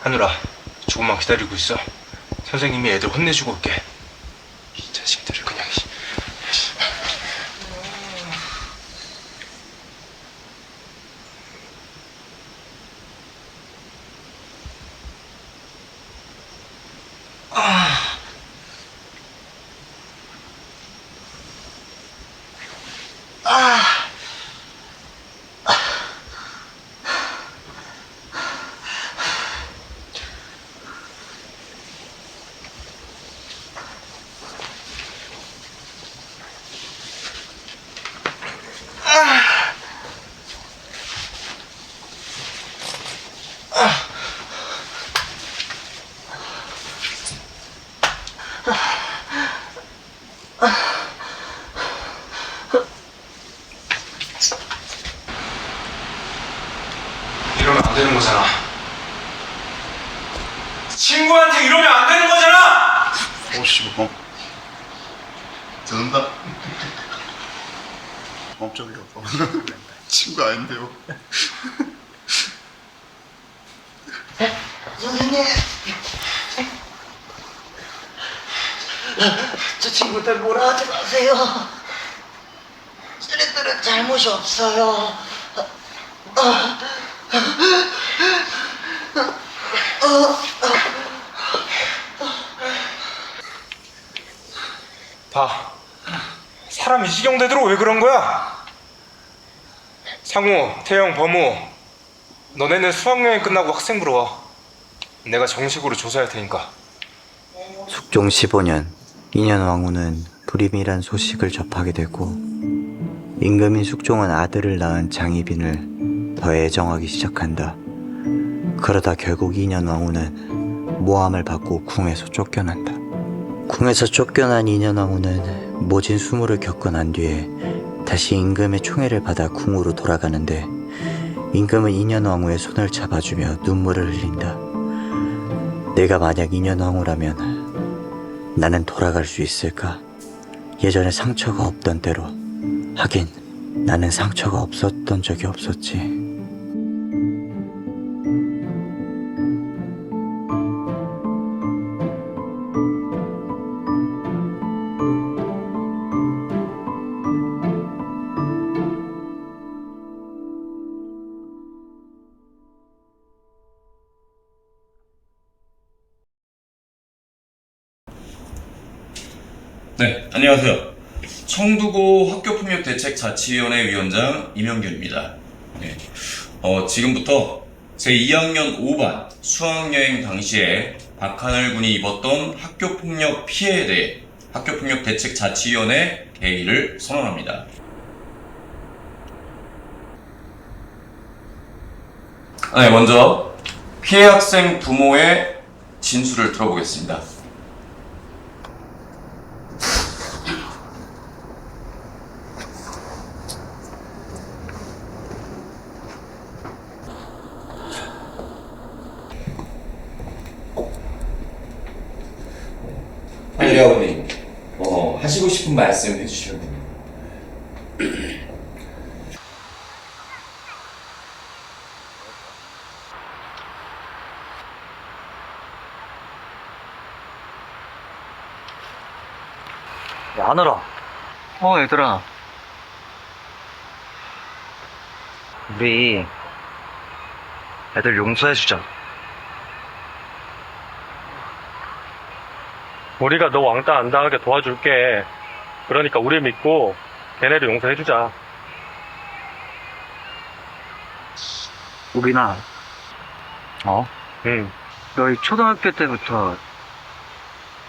하늘아, 조금만 기다리고 있어. 선생님이 애들 혼내주고 올게. 이 자식들 친구한테 이러면 안 되는 거잖아! 오씨 뭐 듣는다 멈춰요 친구 아닌데요 선생님. 저 친구들 뭐라 하지 마세요. 쟤네들은 잘못이 없어요. 봐. 사람 이 지경 되도록 왜 그런 거야? 상우, 태영, 범우. 너네는 수학여행 끝나고 학생부로 와. 내가 정식으로 조사할 테니까. 숙종 15년 인현 왕후는 불임이란 소식을 접하게 되고 임금인 숙종은 아들을 낳은 장희빈을 더 애정하기 시작한다. 그러다 결국 인현 왕후는 모함을 받고 궁에서 쫓겨난다. 궁에서 쫓겨난 인현 왕후는 모진 수모를 겪고 난 뒤에 다시 임금의 총애를 받아 궁으로 돌아가는데 임금은 인현 왕후의 손을 잡아주며 눈물을 흘린다. 내가 만약 인현 왕후라면 나는 돌아갈 수 있을까? 예전에 상처가 없던 때로 하긴 나는 상처가 없었던 적이 없었지. 네, 안녕하세요. 청두고 학교폭력 대책 자치위원회 위원장 이명균입니다. 네, 어, 지금부터 제 2학년 5반 수학여행 당시에 박하늘 군이 입었던 학교폭력 피해에 대해 학교폭력 대책 자치위원회 개의를 선언합니다. 네, 먼저 피해 학생 부모의 진술을 들어보겠습니다. 아버님, 어, 하시고 싶은 말씀 해주시면 됩니다. 야, 하늘아. 어, 얘들아. 우리 애들 용서해주자. 우리가 너 왕따 안 당하게 도와줄게. 그러니까 우리 믿고 걔네를 용서해주자. 우빈아. 어? 응. 너희 초등학교 때부터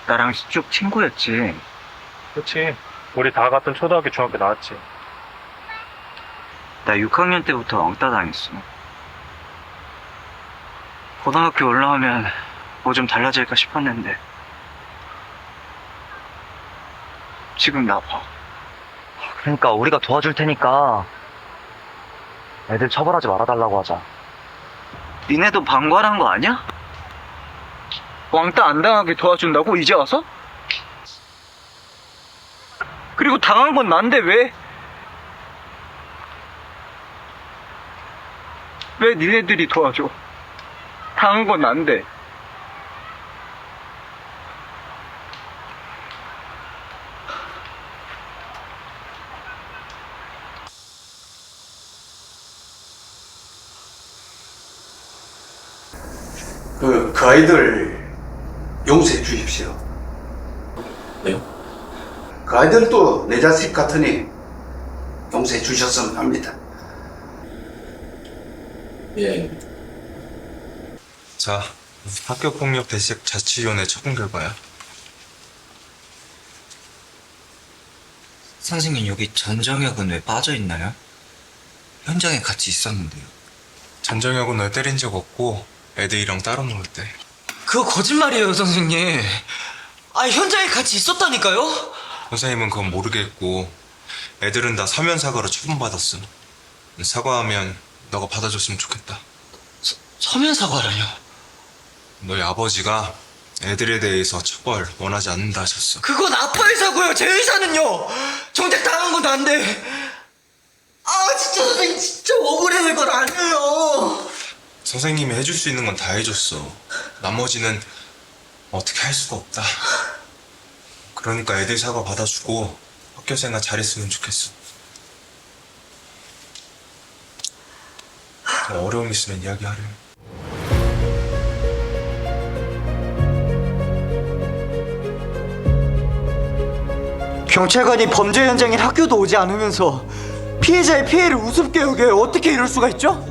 나랑 쭉 친구였지. 그렇지. 우리 다 같은 초등학교, 중학교 나왔지. 나 6학년 때부터 왕따 당했어. 고등학교 올라오면 뭐 좀 달라질까 싶었는데. 지금 나 봐. 그러니까 우리가 도와줄 테니까 애들 처벌하지 말아달라고 하자. 니네도 방관한 거 아니야? 왕따 안 당하게 도와준다고 이제 와서? 그리고 당한 건 난데 왜? 왜 니네들이 도와줘? 당한 건 난데. 그, 그 아이들 용서해 주십시오. 왜요? 그 아이들도 내 자식 같으니 용서해 주셨으면 합니다. 예. 자, 학교폭력 대책 자치위원회 처분 결과야. 선생님 여기 전정혁은 왜 빠져 있나요? 현장에 같이 있었는데요. 전정혁은 널 때린 적 없고 애들이랑 따로 놀았대. 그거 거짓말이에요, 선생님. 아, 현장에 같이 있었다니까요? 선생님은 그건 모르겠고 애들은 다 사면 사과로 처분받았음. 사과하면 너가 받아줬으면 좋겠다. 서면 사과라뇨. 너희 아버지가 애들에 대해서 처벌 원하지 않는다 하셨어. 그건 아빠 의 사고예요. 제 의사는요. 정작 당한 건 난데. 아, 진짜 선생님 진짜 억울해서 이걸 안 해요. 선생님이 해줄 수 있는 건 다 해줬어. 나머지는 어떻게 할 수가 없다. 그러니까 애들 사과 받아주고 학교 생활 잘했으면 좋겠어. 더 어려움 있으면 이야기하래. 경찰관이 범죄 현장인 학교도 오지 않으면서 피해자의 피해를 우습게 여겨요. 어떻게 이럴 수가 있죠?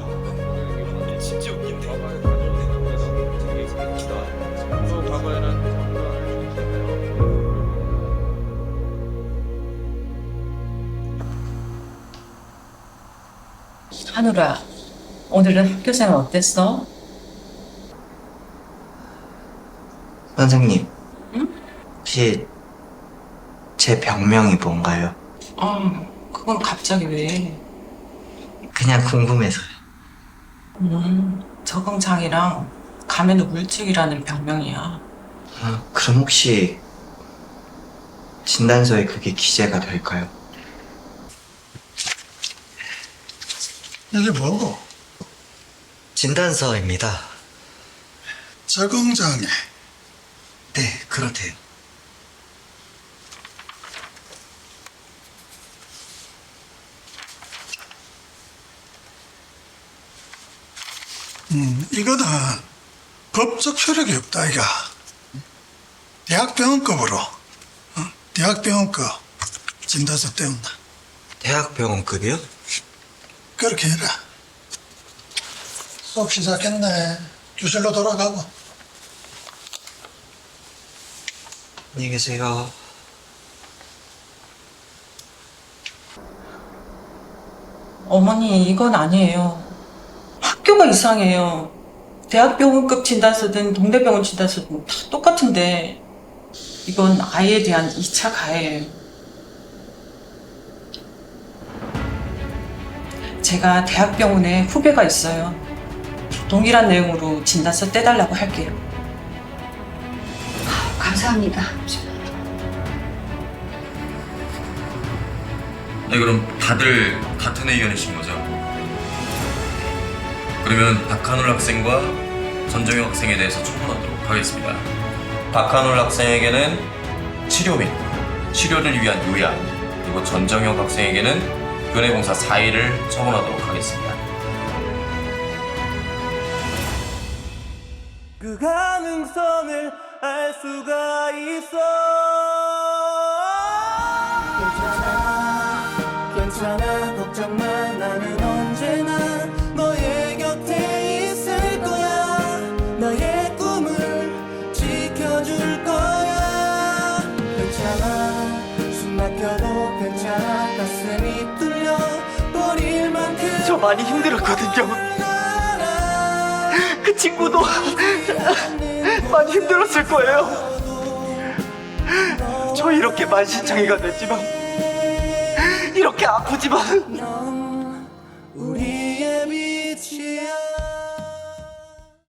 하늘아, 오늘은 학교 생활 어땠어? 선생님, 혹시 제 병명이 뭔가요? 어, 그건 갑자기 왜? 그냥 궁금해서요. 음, 적응장애랑 감염 우울증이라는 병명이야. 아, 그럼 혹시 진단서에 그게 기재가 될까요? 이게 뭐고? 진단서입니다. 적응장애. 네, 그렇대요. 음, 이거는 법적 효력이 없다, 이가. 대학병원급으로, 어? 대학병원급 진단서 때문에. 대학병원급이요? 그렇게 해라. 수업 시작했네. 교실로 돌아가고. 안녕히 계세요. 어머니, 이건 아니에요. 학교가 이상해요. 대학병원급 진단서든 동대병원 진단서든 다 똑같은데, 이건 아이에 대한 2차 가해예요. 제가 대학병원에 후배가 있어요. 동일한 내용으로 진단서 떼달라고 할게요. 감사합니다. 네, 그럼 다들 같은 의견이신 거죠? 그러면 박한울 학생과 전정혁 학생에 대해서 처분하도록 하겠습니다. 박한울 학생에게는 치료 및 치료를 위한 요양, 그리고 전정혁 학생에게는 교내봉사 4일을 처분하도록 하겠습니다. 그 가능성을 알 수가 있어. 괜찮아, 괜찮아, 저 많이 힘들었거든요. 그 친구도 많이 힘들었을 거예요. 저 이렇게 만신창이가 됐지만 이렇게 아프지만